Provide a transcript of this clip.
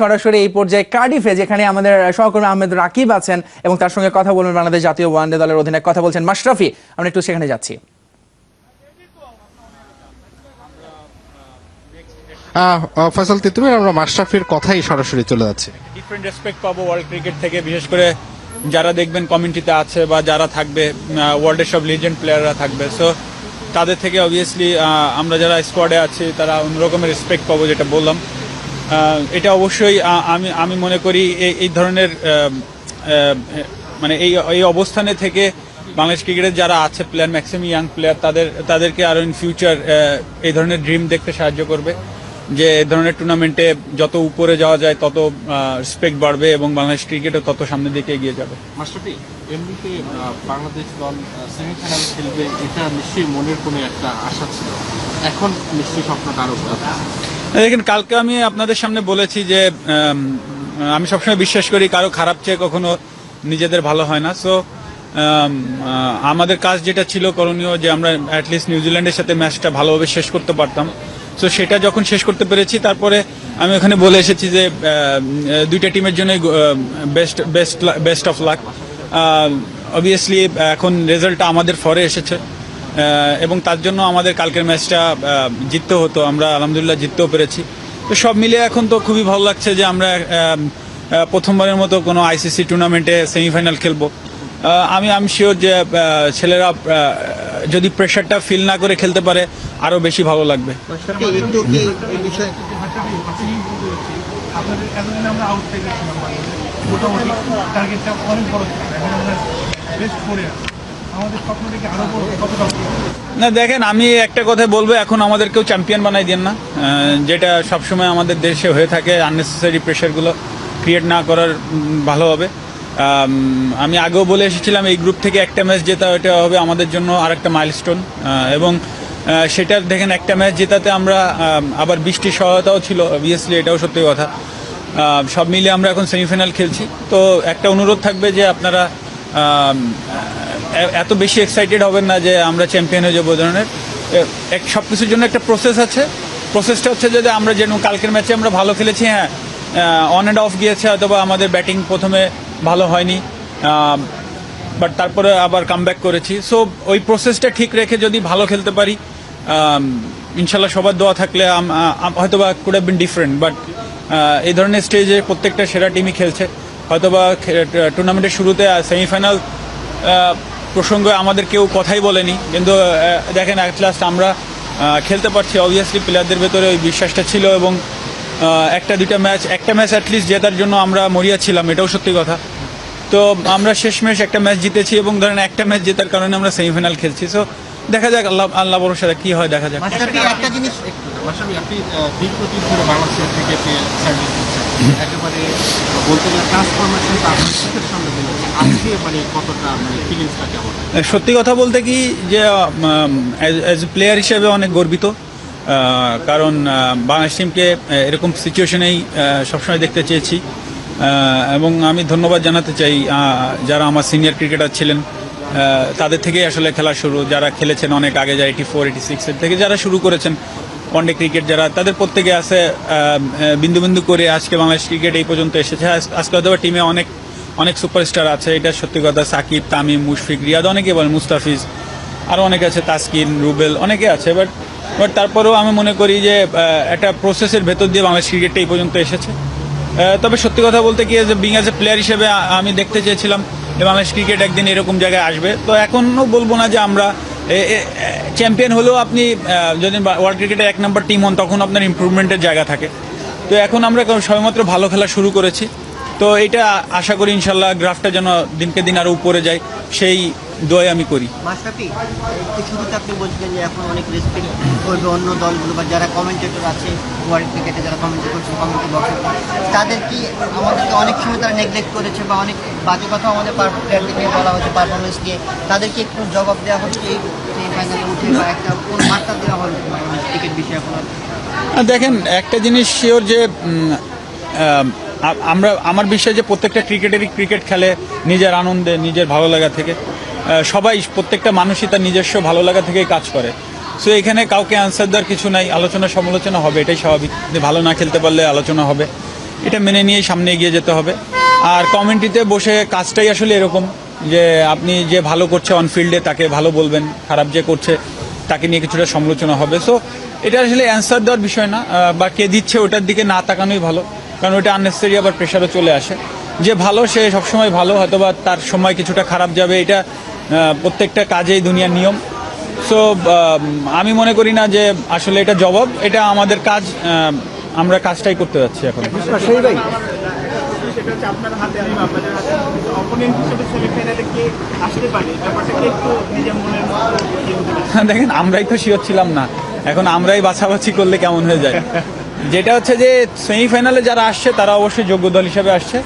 সরাসরি এই পর্যায়ে কার্ডিফে যেখানে আমাদের সহকর্মী আহমেদ রাকিব আছেন এবং তার সঙ্গে কথা বলবেন বাংলাদেশ জাতীয় ওয়ানডে দলের অধিনায়ক। কথা বলছেন মাশরাফি। আমরা একটু সেখানে যাচ্ছি। ফয়সাল তিতুমির আমরা মাশরাফির কথাই সরাসরি চলে যাচ্ছে। ডিফারেন্ট রেসপেক্ট পাবো ওয়ার্ল্ড ক্রিকেট থেকে বিশেষ করে যারা দেখবেন কমিউনিটিতে আছে বা যারা থাকবে ওয়ার্ল্ডের সব লিজেন্ড প্লেয়াররা থাকবে। সো তাদের থেকে অবভিয়াসলি আমরা যারা স্কোয়াডে আছি তারা অন্যরকমের রেসপেক্ট পাবো যেটা বললাম। এটা অবশ্যই আমি আমি মনে করি এই- ধরনের মানে এই এই অবস্থানে থেকে বাংলাদেশ ক্রিকেটের যারা আছে প্লেয়ার ম্যাক্সিমাম ইয়াং প্লেয়ার তাদের, তাদেরকে আরও ইন ফিউচার এই ধরনের ড্রিম দেখতে সাহায্য করবে। যে এই ধরনের টুর্নামেন্টে যত উপরে যাওয়া যায়, তত রেসপেক্ট বাড়বে এবং বাংলাদেশ ক্রিকেটও তত সামনের দিকে এগিয়ে যাবে। মাস্টারটি এমনিতে বাংলাদেশ দল সেমিফাইনাল খেলবে, এটা নিশ্চয়ই মনের কোনো একটা আশা ছিল। এখন নিশ্চয়ই স্বপ্নটা আরও বড়। দেখেন, কালকে আমি আপনাদের সামনে বলেছি যে আমি সবসময় বিশ্বাস করি কারও খারাপ চেয়ে কখনো নিজেদের ভালো হয় না। সো আমাদের কাজ যেটা ছিল করণীয় যে আমরা অ্যাটলিস্ট নিউজিল্যান্ডের সাথে ম্যাচটা ভালোভাবে শেষ করতে পারতাম। সো সেটা যখন শেষ করতে পেরেছি, তারপরে আমি ওখানে বলে এসেছি যে দুইটা টিমের জন্য best best best of luck obviously এখন রেজাল্টটা আমাদের ফরে এসেছে। এবং তার জন্য আমাদের কালকের ম্যাচটা জিততে হতো। আমরা আলহামদুলিল্লাহ জিততেও পেরেছি। তো সব মিলিয়ে এখন তো খুবই ভালো লাগছে যে আমরা প্রথমবারের মতো কোনো আইসিসি টুর্নামেন্টে সেমিফাইনাল খেলব। আমি আমি শিওর যে ছেলেরা যদি প্রেশারটা ফিল না করে খেলতে পারে আরও বেশি ভালো লাগবে। আমরা আরও? না, দেখেন, আমি একটা কথা বলব, এখন আমাদেরকেও চ্যাম্পিয়ন বানাই দেন না। যেটা সবসময় আমাদের দেশে হয়ে থাকে আননেসেসারি প্রেশারগুলো ক্রিয়েট না করার ভালো হবে। আমি আগেও বলে এসেছিলাম, এই গ্রুপ থেকে একটা ম্যাচ জেতা, এটা হবে আমাদের জন্য আরেকটা মাইলস্টোন এবং সেটার, দেখেন, একটা ম্যাচ জেতাতে আমরা আবার বৃষ্টির সহায়তাও ছিল অবভিয়াসলি এটাও সত্যি কথা। সব মিলিয়ে আমরা এখন সেমিফাইনাল খেলছি। তো একটা অনুরোধ থাকবে যে আপনারা এত বেশি এক্সাইটেড হবেন না যে আমরা চ্যাম্পিয়ন হয়ে যাব ধরনের। এক সব কিছুর জন্য একটা প্রসেস আছে। প্রসেসটা হচ্ছে যদি আমরা যেন কালকের ম্যাচে আমরা ভালো খেলেছি হ্যাঁ অন অ্যান্ড অফ গিয়েছে, অথবা আমাদের ব্যাটিং প্রথমে ভালো হয়নি বাট তারপরে আবার কামব্যাক করেছি। সো ওই প্রসেসটা ঠিক রেখে যদি ভালো খেলতে পারি ইনশাল্লাহ সবার দোয়া থাকলে আম- হয়তোবা could have been different but এই ধরনের স্টেজে প্রত্যেকটা সেরা টিমই খেলছে। হয়তোবা টুর্নামেন্টের শুরুতে সেমিফাইনাল প্রসঙ্গে আমাদের কেউ কথাই বলেনি। কিন্তু দেখেন অ্যাট লাস্ট আমরা খেলতে পারছি। অবভিয়াসলি প্লেয়ারদের ভেতরে ওই বিশ্বাসটা ছিল এবং একটা, দুইটা ম্যাচ একটা ম্যাচ অ্যাটলিস্ট জেতার জন্য আমরা মরিয়া ছিলাম, এটাও সত্যি কথা। তো আমরা শেষমেশ একটা ম্যাচ জিতেছি এবং ধরেন একটা ম্যাচ জেতার কারণে আমরা সেমিফাইনাল খেলছি। সো দেখা যাক, আল্লাহ আল্লাহ ভরসা কি হয়, দেখা যাক। একটা জিনিস একেবারে বলতে গেলে চোখের সামনে আজকে মানে কতটা মানে ফিলিংসটা কেমন? সত্যি কথা বলতে কি যে অ্যাজ এ প্লেয়ার হিসেবে অনেক গর্বিত। কারণ বাংলাদেশ টিমকে এরকম সিচুয়েশনেই সবসময় দেখতে চেয়েছি। এবং আমি ধন্যবাদ জানাতে চাই যারা আমার সিনিয়র ক্রিকেটার ছিলেন তাদের থেকেই আসলে খেলা শুরু। যারা খেলেছেন অনেক আগে যায় এইটি ফোর এইটি সিক্সের থেকে যারা শুরু করেছেন ওয়ানডে ক্রিকেট যারা, তাদের প্রত্যেকে আছে বিন্দু বিন্দু করে আজকে বাংলাদেশ ক্রিকেট এই পর্যন্ত এসেছে। আজ- আজকে হয়তো টিমে অনেক অনেক সুপারস্টার আছে। এটা সত্যি কথা, সাকিব, তামিম, মুশফিক, রিয়াদ অনেকে বলেন, মুস্তাফিজ আরও অনেকে আছে, তাসকিন, রুবেল, অনেকে আছে। বাট বাট তারপরেও আমি মনে করি যে একটা প্রসেসের ভেতর দিয়ে বাংলাদেশ ক্রিকেটটা এই পর্যন্ত এসেছে। তবে সত্যি কথা বলতে কি যে বিং অ্যাজ এ প্লেয়ার হিসেবে আমি দেখতে চেয়েছিলাম বাংলাদেশ ক্রিকেট একদিন এরকম জায়গায় আসবে। তো এখনও বলব না যে আমরা চ্যাম্পিয়ন হলেও আপনি যদি ওয়ার্ল্ড ক্রিকেটে এক নম্বর টিম হন, তখন আপনার ইম্প্রুভমেন্টের জায়গা থাকে। তো এখন আমরা সবেমাত্র ভালো খেলা শুরু করেছি। তো এটা আশা করি ইনশাল্লাহ গ্রাফটা যেন দিনকে দিন আরও উপরে যায় সেই দোয় আমি করি। শুরুতে আপনি বলছিলেন যে এখন অনেক রেসপেক্ট করবে অন্য দলগুলো বা যারা কমেন্টেটর আছে ওয়ার্ল্ড ক্রিকেটে যারা কমেন্ট করছে কমেন্টে বক্সে তাদের কি আমাদেরকে অনেক সময় তারা নেগলেক্ট করেছে বা অনেক বাজে কথা আমাদের প্লেয়ারদেরকে বলা হচ্ছে পারফরমেন্স দিয়ে তাদেরকে একটু জবাব দেওয়া হচ্ছে এই ফাইনালে উঠে বা একটা কোন বার্তা দেওয়া হলো ক্রিকেট বিষয়ে এখন দেখেন একটা জিনিস শিওর যে আমরা, আমার বিশ্বাস যে প্রত্যেকটা ক্রিকেটারই ক্রিকেট খেলে নিজের আনন্দে, নিজের ভালো লাগা থেকে সবাই, প্রত্যেকটা মানুষই তার নিজস্ব ভালো লাগা থেকেই কাজ করে। সো এখানে কাউকে অ্যান্সার দেওয়ার কিছু নাই, আলোচনা সমালোচনা হবে, এটাই স্বাভাবিক। যে ভালো না খেলতে পারলে আলোচনা হবে। এটা মেনে নিয়ে সামনে এগিয়ে যেতে হবে। আর কমিউনিটিতে বসে কাজটাই আসলে এরকম, যে আপনি যে ভালো করছে অন ফিল্ডে তাকে ভালো বলবেন, খারাপ যে করছে, তাকে নিয়ে কিছুটা সমালোচনা হবে। সো এটা আসলে অ্যান্সার দেওয়ার বিষয় না বা কে দিচ্ছে ওটার দিকে না তাকানোই ভালো। কারণ ওটা আননেসেসারি আবার প্রেশারও চলে আসে। যে ভালো সে সবসময় ভালো হয়তো বা তার সময় কিছুটা খারাপ যাবে এটা প্রত্যেকটা কাজেই দুনিয়ার নিয়ম। সো আমি মনে করি না যে আসলে এটা জবাব এটা আমাদের কাজ আমরা কাজটাই করতে যাচ্ছি এখন। সেটা হচ্ছে আপনার হাতে আমি আপনাদের হাতে অপোনেন্ট হিসেবে সেমিফাইনালে কে আসতে পারে? ব্যাপারটাকে একটু নিজের মনের মতো হতে পারে। দেখেন আমরাই তো শিওর ছিলাম না। এখন আমরাই বাছাবাছি করলে কেমন হয়ে যায়? যেটা হচ্ছে যে সেমিফাইনালে যারা আসছে তারা অবশ্যই যোগ্য দল হিসেবে আসছে।